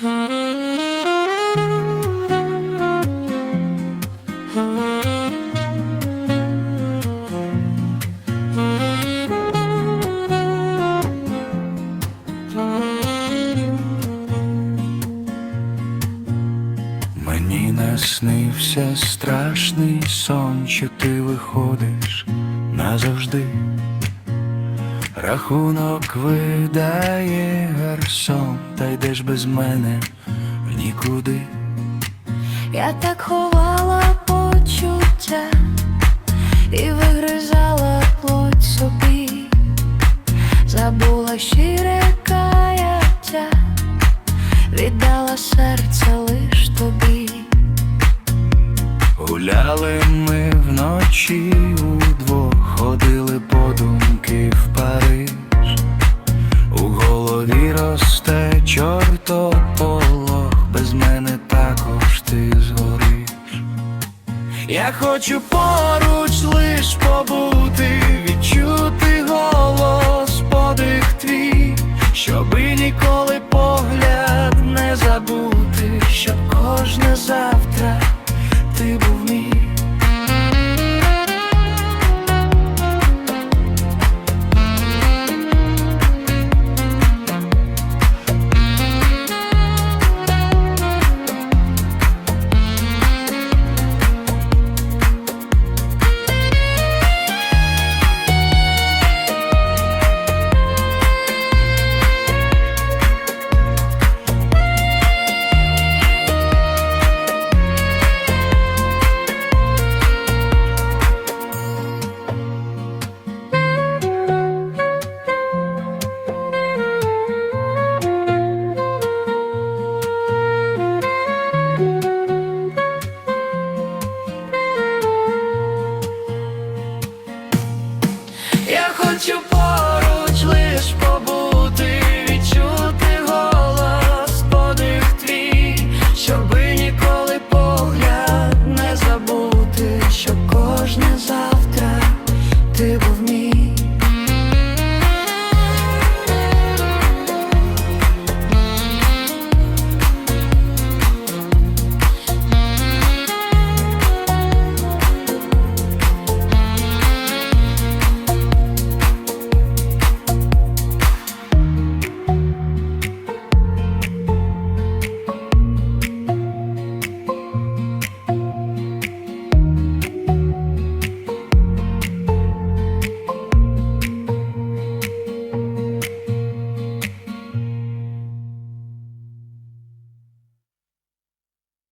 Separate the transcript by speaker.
Speaker 1: Мені наснився страшний сон, що ти виходиш назавжди. Рахунок видає гарсон, та йдеш без мене в нікуди.
Speaker 2: Я так ховала почуття і вигризала плоть собі, забула щире каяття, віддала серце лиш тобі.
Speaker 1: Гуляли ми вночі росте чортополох, без мене також ти згориш. Я хочу поруч лиш побути, відчути голос, подих твій, щоби ніколи погляд не забути, щоб кожне завтра ти був мій. ніколи погляд не забути, що кожне завтра ти був мій.